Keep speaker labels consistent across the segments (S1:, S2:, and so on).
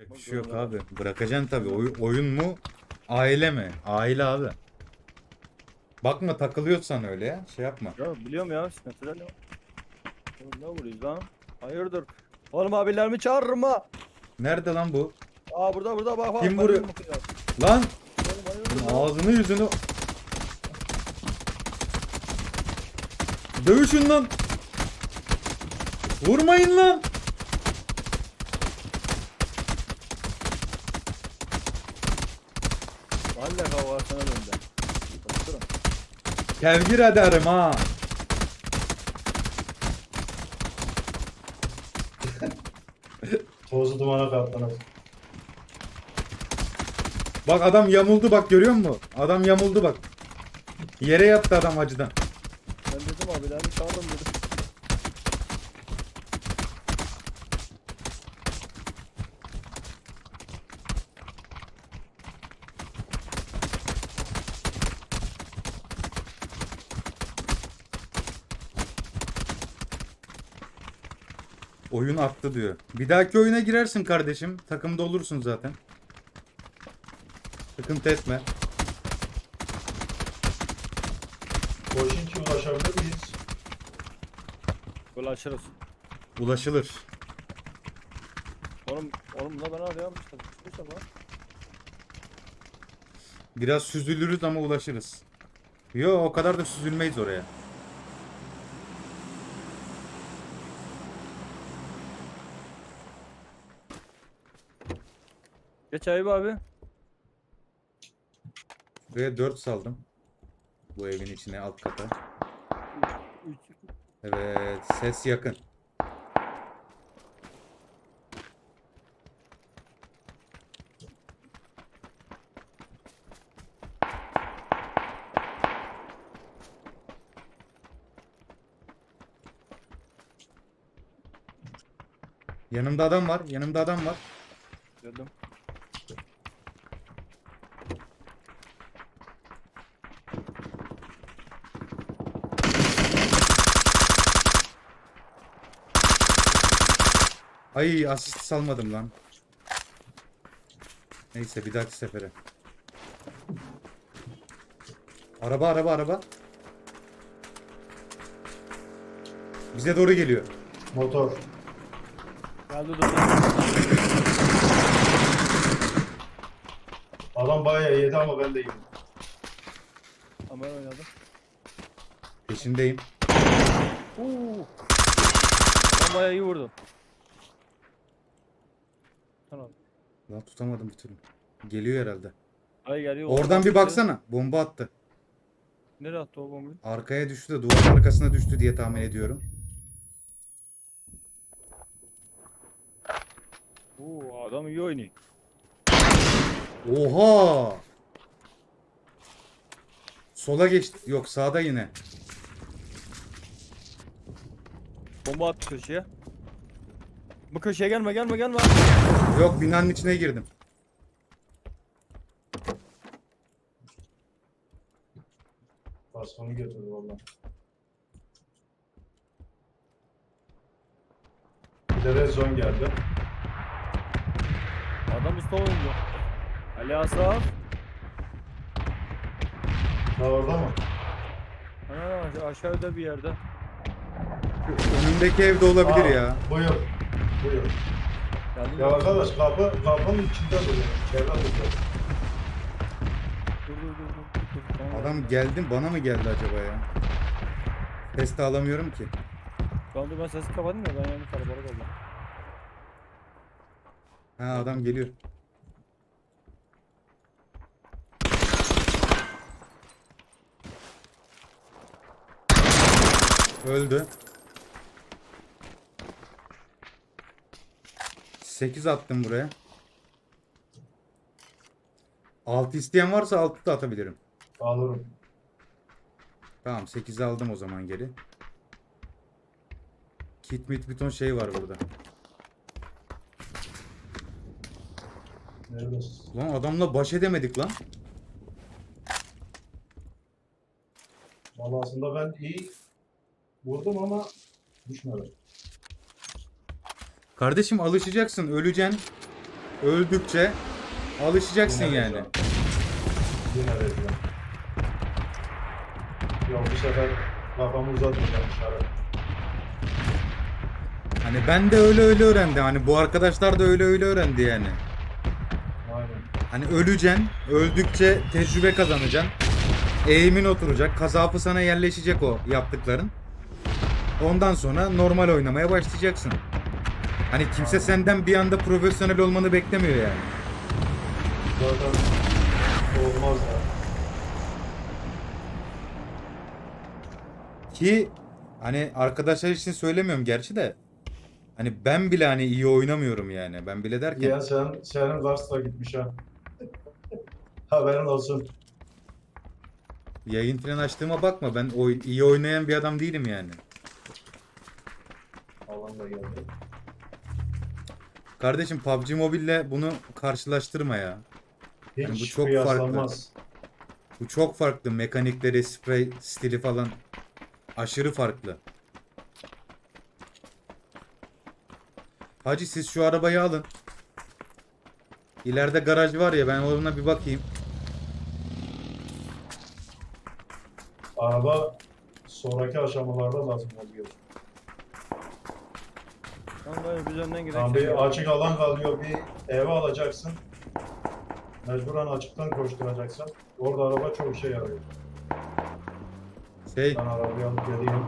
S1: Bir şey yok abi. Bırakacaksın tabii. Oy- oyun mu? Aile mi? Aile abi. Bakma takılıyorsan öyle ya. Şey yapma.
S2: Ya biliyorum ya sıkıntılar ne? Oğlum ne vuruyoruz lan? Hayırdır? Oğlum abilerimi çağırırım ha.
S1: Nerede lan bu?
S2: Aa burada burada bak bak.
S1: Kim
S2: bak,
S1: vuruyor? Lan
S2: Oğlum hayırdır? lan?
S1: ağzını yüzünü. Dövüşün lan. Vurmayın lan.
S2: Vallahi hava sana döndü. Baksana.
S1: Kevgir ederim ha.
S3: Tozu dumana katlanır.
S1: Bak adam yamuldu bak görüyor musun? Adam yamuldu bak. Yere yattı adam acıdan.
S2: Ben dedim abilerimi çağırdım dedim.
S1: Oyun attı diyor. Bir dahaki oyuna girersin kardeşim. Takımda olursun zaten. Sıkıntı etme.
S3: Boşinki ulaşabilir miyiz?
S2: Ulaşırız.
S1: Ulaşılır.
S2: Oğlum oğlum da ben arıyorum işte. Neyse bak.
S1: Biraz süzülürüz ama ulaşırız. Yo o kadar da süzülmeyiz oraya.
S2: Geç Ayıp abi.
S1: Ve 4 saldım. Bu evin içine alt kata. Evet ses yakın. Yanımda adam var. Yanımda adam var.
S2: Gördüm.
S1: Ay asist salmadım lan. Neyse bir dahaki sefere. Araba araba araba. Bize doğru geliyor.
S3: Motor.
S2: Geldi dur.
S3: Adam bayağı yedi ama ben de yedim.
S2: Ama ben oynadım.
S1: Peşindeyim.
S2: Uuu. Ben bayağı iyi vurdum. Tamam.
S1: Lan tutamadım bir türlü. Geliyor herhalde.
S2: Ay geliyor.
S1: Oradan bir baksana. Bomba attı.
S2: Nereye attı o bombayı?
S1: Arkaya düştü de duvarın arkasına düştü diye tahmin ediyorum.
S2: Oo adam iyi oynuyor.
S1: Oha! Sola geçti. Yok sağda yine.
S2: Bomba attı köşeye. Bu köşeye gelme gelme gelme.
S1: Yok binanın içine girdim.
S3: Basmanı götürdü valla. Bir de red zone geldi.
S2: Adam usta oynuyor. Ali Asaf.
S3: Daha orada mı?
S2: Ha, aş- aşağıda bir yerde.
S1: Önündeki evde olabilir
S3: Aa,
S1: ya.
S3: Buyur.
S2: Geldim
S3: Ya
S2: mi?
S3: arkadaş kapı, kapının içinde duruyor. İçeride duruyor.
S2: Dur dur dur dur. dur, dur. Tamam.
S1: Adam geldi bana mı geldi acaba ya? Ses de alamıyorum ki.
S2: Tamam dur ben sesi kapattım ya ben yani kalabalık oldum.
S1: Ha adam geliyor. Öldü. 8 attım buraya. 6 isteyen varsa 6 da atabilirim.
S3: Alırım.
S1: Tamam 8'i aldım o zaman geri. Kit mit bir ton şey var burada.
S3: Neredesin?
S1: Lan adamla baş edemedik lan.
S3: Valla aslında ben iyi vurdum ama düşmedi.
S1: Kardeşim alışacaksın, öleceksin. öldükçe alışacaksın
S3: Yine
S1: yani.
S3: rezil. Yine rezil. Ya bu sefer kafamı uzatmayacağım dışarı.
S1: Hani ben de öyle öyle öğrendim. Hani bu arkadaşlar da öyle öyle öğrendi yani.
S3: Aynen.
S1: Hani öleceksin, öldükçe tecrübe kazanacaksın. Eğimin oturacak, kazapı sana yerleşecek o yaptıkların. Ondan sonra normal oynamaya başlayacaksın. Hani kimse senden bir anda profesyonel olmanı beklemiyor yani.
S3: Zaten olmaz ya.
S1: Ki hani arkadaşlar için söylemiyorum gerçi de. Hani ben bile hani iyi oynamıyorum yani. Ben bile derken.
S3: Ya sen, senin Kars da gitmiş ha. Haberin olsun.
S1: Yayın falan açtığıma bakma. Ben oy- iyi oynayan bir adam değilim yani.
S3: Alan da geldi.
S1: Kardeşim PUBG Mobile'le bunu karşılaştırma ya.
S3: Hiç
S1: Yani bu çok
S3: kıyaslanmaz.
S1: Bu çok farklı. Mekanikleri, sprey stili falan aşırı farklı. Hacı siz şu arabayı alın. İleride garaj var ya ben ona bir bakayım.
S3: Araba sonraki aşamalarda lazım oluyor.
S2: Tamam dayı biz önden gidelim.
S3: Abi açık alan kalıyor bir eve alacaksın. Mecburen açıktan koşturacaksın. Orada araba çok işe yarıyor.
S1: Şey
S3: Ben arabayı alıp geleyim.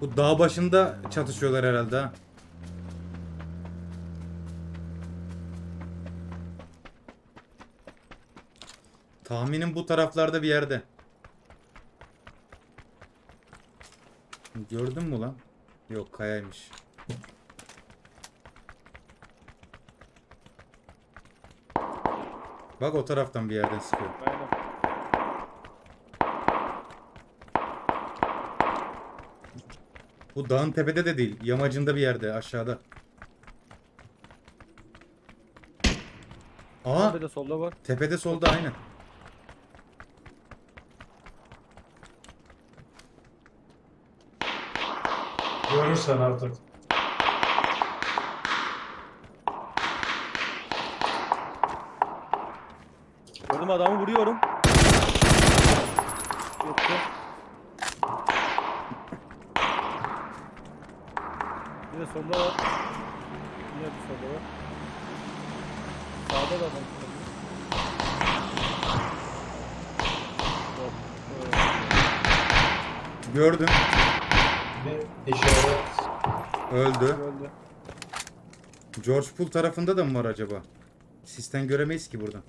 S1: bu dağ başında çatışıyorlar herhalde ha. Tahminim bu taraflarda bir yerde. Gördün mü lan? Yok kayaymış. Bak o taraftan bir yerden sıkıyor.
S2: Aynen.
S1: Bu dağın tepede de değil. Yamacında bir yerde aşağıda. Aa
S2: Abi de solda var.
S1: tepede solda aynen.
S3: Görürsen artık.
S2: Gördüm adamı vuruyorum. Yoktu. Bir de solda var. Yine bir solda var. Sağda da adam. Yok, evet.
S1: Gördüm.
S3: İşaret.
S1: Öldü.
S2: Öldü.
S1: George Pool tarafında da mı var acaba? Sistem göremeyiz ki buradan.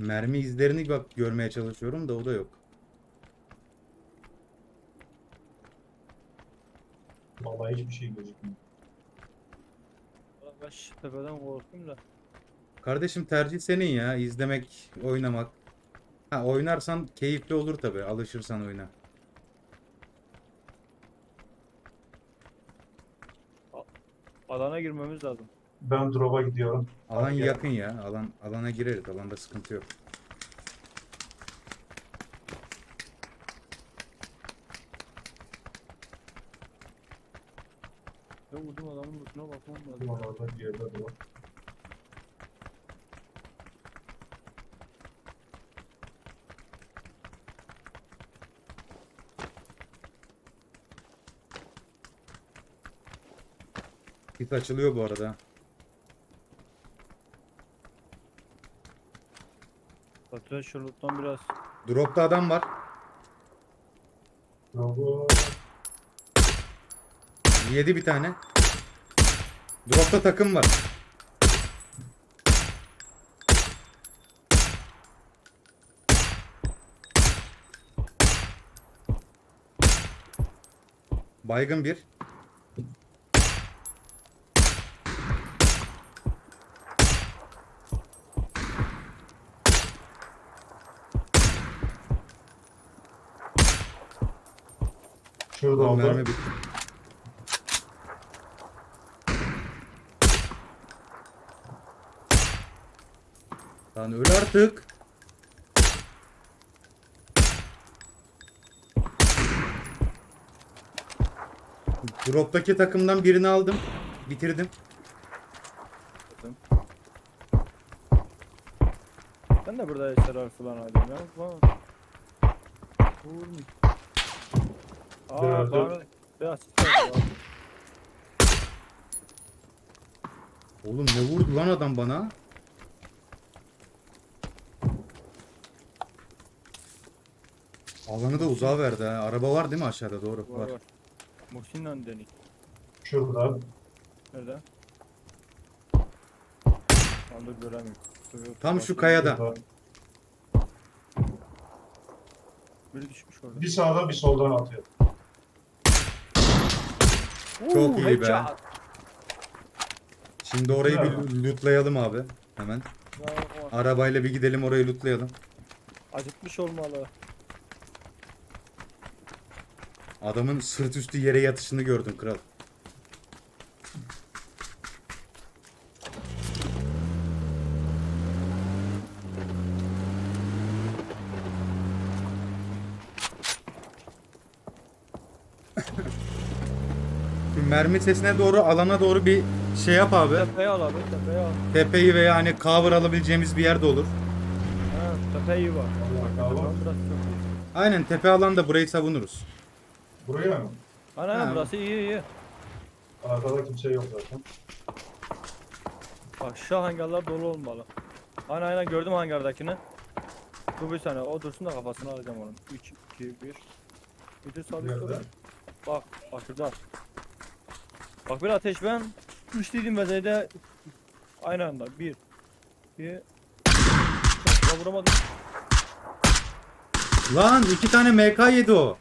S1: Mermi izlerini bak görmeye çalışıyorum da o da yok.
S3: Vallahi hiçbir şey gözükmüyor.
S2: Ben şu tepeden korktum da.
S1: Kardeşim tercih senin ya. izlemek, oynamak. Ha oynarsan keyifli olur tabi. Alışırsan oyna.
S2: Alana girmemiz lazım.
S3: Ben drop'a gidiyorum.
S1: Alan
S3: Hadi gel.
S1: yakın ya. Alan alana gireriz. Alanda sıkıntı yok.
S2: Ben vurdum adamın üstüne bakmam lazım.
S3: Duvarlarda bir yerde drop.
S1: Hit açılıyor bu arada.
S2: Batı şurluktan biraz.
S1: Dropta adam var.
S3: Drop'u
S1: Yedi bir tane. Dropta takım var. Baygın bir.
S3: Şurada
S1: Lan
S3: oldu.
S1: mermi bitti. Lan öl artık. Drop'taki takımdan birini aldım. Bitirdim.
S2: Ben de burada eşyalar falan aldım ya. Vay. Vurmuş. Aa bana biraz.
S1: Oğlum ne vurdu lan adam bana? Alanı da uzağa verdi ha. Araba var değil mi aşağıda doğru?
S2: Var
S1: Var.
S2: var. Muhsin'le denik.
S3: Şurada.
S2: Nerede? Anda göremiyorum. Dur, yok,
S1: Tam şu kayada.
S3: Şurada.
S2: Biri düşmüş orada.
S3: Bir sağda bir soldan atıyor.
S1: Çok iyi be.
S2: headshot.
S1: Şimdi orayı bir
S3: Bravo.
S1: lootlayalım abi. Hemen.
S2: Bravo.
S1: Arabayla bir gidelim orayı lootlayalım.
S2: Acıkmış olmalı.
S1: Adamın sırt üstü yere yatışını gördüm kral. Sesine doğru alana doğru bir şey yap abi.
S2: Tepeye al abi tepeye al.
S1: Tepeyi veya hani cover alabileceğimiz bir yer de olur.
S2: Ha tepeyi var.
S3: Allah.
S1: Aynen tepe alanda burayı savunuruz.
S3: Buraya mı?
S2: Ana
S1: Ha.
S2: burası iyi iyi.
S3: Arkada kimse yok zaten.
S2: Şu hangarlar dolu olmalı. Aynen aynen gördüm hangardakini. Dur bir saniye o dursun da kafasını alacağım onun. 3, 2, 1. Bir de sabit? Bak bak şurada. Bak bir ateş ben. Üç dediğim vezeyde aynı anda. Bir. Bir. Ya vuramadım.
S1: Lan iki tane MK yedi o.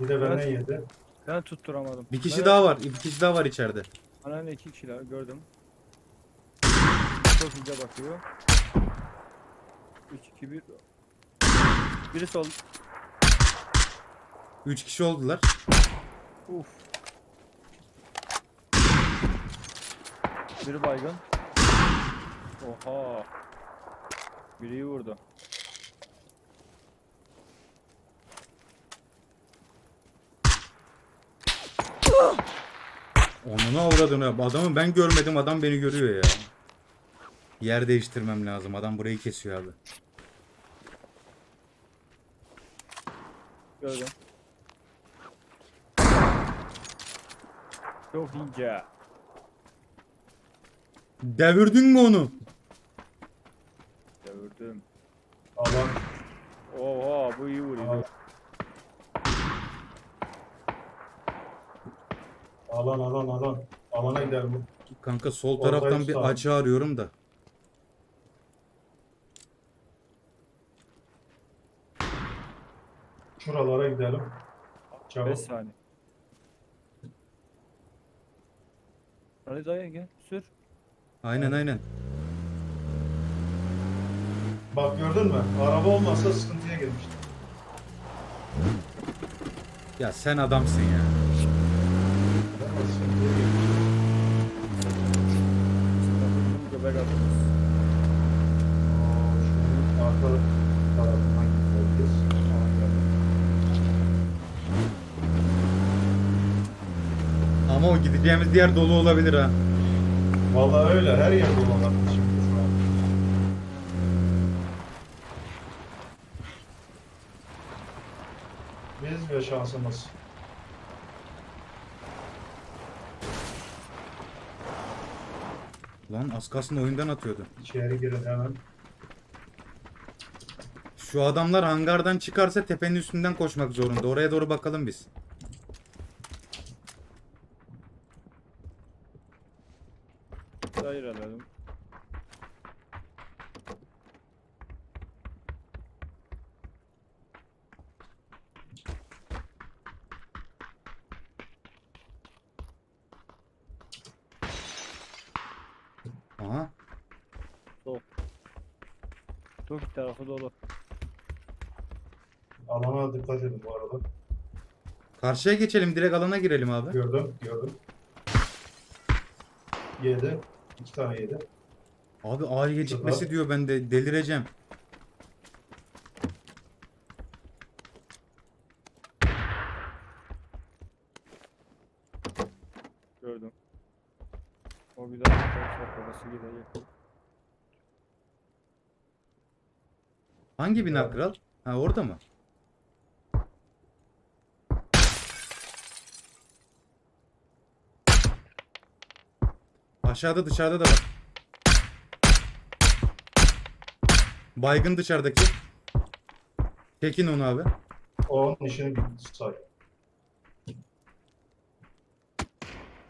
S3: Bir de benden
S2: Evet.
S3: yedi.
S2: Ben tutturamadım.
S1: Bir kişi
S2: Ben-
S1: daha var. Bir kişi daha var içeride.
S2: Aynen iki kişiler gördüm. Çok ince bakıyor. 3, 2, 1. Biri sol.
S1: Üç kişi oldular.
S2: Uf. Biri baygın. Oha. Biri vurdu.
S1: Onunu avradını. Adamı ben görmedim. Adam beni görüyor ya. Yer değiştirmem lazım. Adam burayı kesiyor abi.
S2: Gördüm. Çok ince.
S1: Devirdin mi onu?
S2: Gördüm.
S3: Alan.
S2: Oha bu iyi vuruyor.
S3: Alan alan alan. Alana gider bu.
S1: Kanka sol
S3: Oradayız
S1: taraftan bir
S3: abi.
S1: açı arıyorum da.
S3: Şuralara gidelim.
S2: 5
S3: Çabuk.
S2: saniye. Ali dayı gel sür.
S1: Aynen aynen.
S3: Bak gördün mü? Araba olmasa sıkıntıya girmişti.
S1: Ya sen adamsın ya.
S3: Sıkıntıya girmişti.
S2: Göbek atıyoruz.
S3: Aa, Şunun arka tarafından gitmeliyiz.
S1: Ama o gideceğimiz yer dolu olabilir ha.
S3: Vallahi öyle her yer dolu olan şimdi şu an. Biz ve şansımız.
S1: Lan az kalsın oyundan atıyordu.
S3: İçeri girin hemen.
S1: Şu adamlar hangardan çıkarsa tepenin üstünden koşmak zorunda. Oraya doğru bakalım biz.
S2: Arka tarafı dolu.
S3: Alana dikkat edin bu arada.
S1: Karşıya geçelim direkt alana girelim abi.
S3: Gördüm, gördüm. Yedi. İki tane yedi.
S1: Abi ağır gecikmesi
S3: Abi.
S1: diyor ben de delireceğim.
S2: Gördüm. O güzel bir tarafı gidecek.
S1: Hangi bina kral? Ha orada mı? Aşağıda dışarıda da var. Baygın dışarıdaki. Tekin onu abi.
S3: O onun işini bitti say.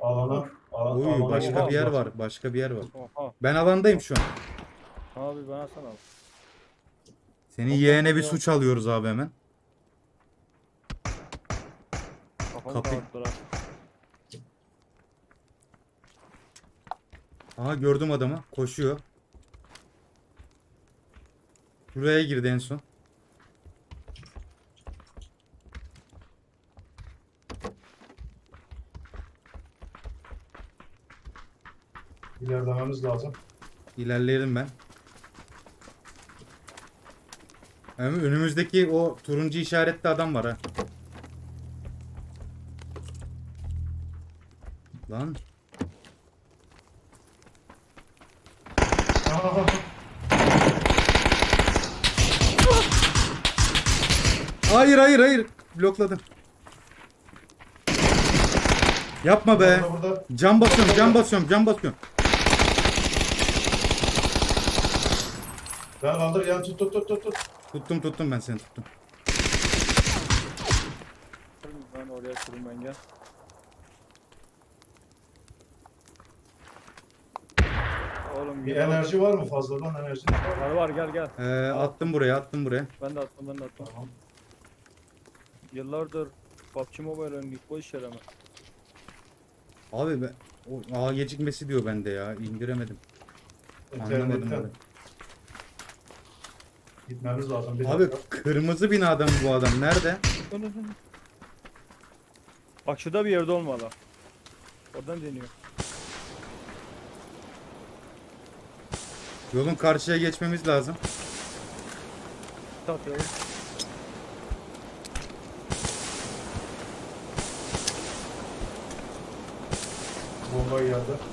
S3: Alana, ala,
S1: Uy
S3: alana
S1: başka bir yer var. Başka bir yer var.
S2: Oha.
S1: Ben alandayım şu an.
S2: Abi bana sana al.
S1: Senin yeğene bir suç alıyoruz abi hemen.
S2: Kafamı
S1: Kapı-. Aha gördüm adamı. Koşuyor. Buraya girdi en son.
S3: İlerlememiz lazım.
S1: İlerleyelim ben. Hem önümüzdeki o turuncu işaretli adam var ha. Lan
S3: Aa,
S1: hayır hayır hayır blokladım. Yapma be.
S3: burada, burada.
S1: Cam basıyorum, cam basıyorum, cam basıyorum.
S3: Ben kaldır yan tut tut tut tut. Tut.
S1: Tuttum tuttum ben seni tuttum.
S2: Ben oraya kırayım ben gel. Oğlum
S3: Bir
S2: gel.
S3: enerji var mı fazladan enerji var?
S2: Var gel gel.
S1: Ee, attım buraya, attım buraya.
S2: Ben de attım ben de attım.
S3: Tamam.
S2: Yıllardır PUBG Mobile oynadık boş yere mi?
S1: Abi ben o A gecikmesi diyor bende ya. indiremedim. Anlamadım
S3: İnternetten
S1: abi.
S3: Gitmemiz lazım. Bir
S1: Abi
S3: dakika.
S1: kırmızı binada mı bu adam? Nerede?
S2: Bak şurada bir yerde olmalı. Oradan deniyor.
S1: Yolun karşıya geçmemiz lazım.
S2: Tatlıyorum.
S3: Bomba geldi.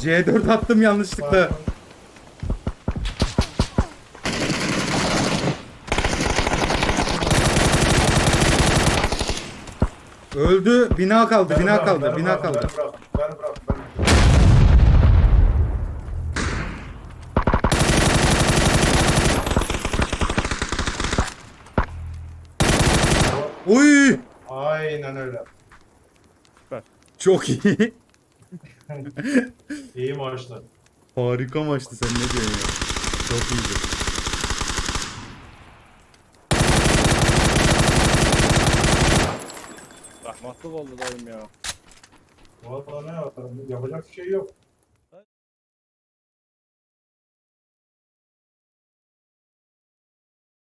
S1: C4 attım yanlışlıkla. Öldü. Bina kaldı.
S3: Beni
S1: Bina
S3: bırak,
S1: kaldı.
S3: beni
S1: Bina
S3: bırak,
S1: kaldı.
S3: Beni bırak, beni bırak, beni bırak.
S1: Uy!
S3: Aynen öyle.
S1: Çok iyi.
S3: İyi maçtı.
S1: Harika maçtı sen ne diyorsun ya? Çok iyiydi.
S2: Rahmatlık oldu dayım ya.
S3: Valla ne yapalım? Yapacak bir şey yok.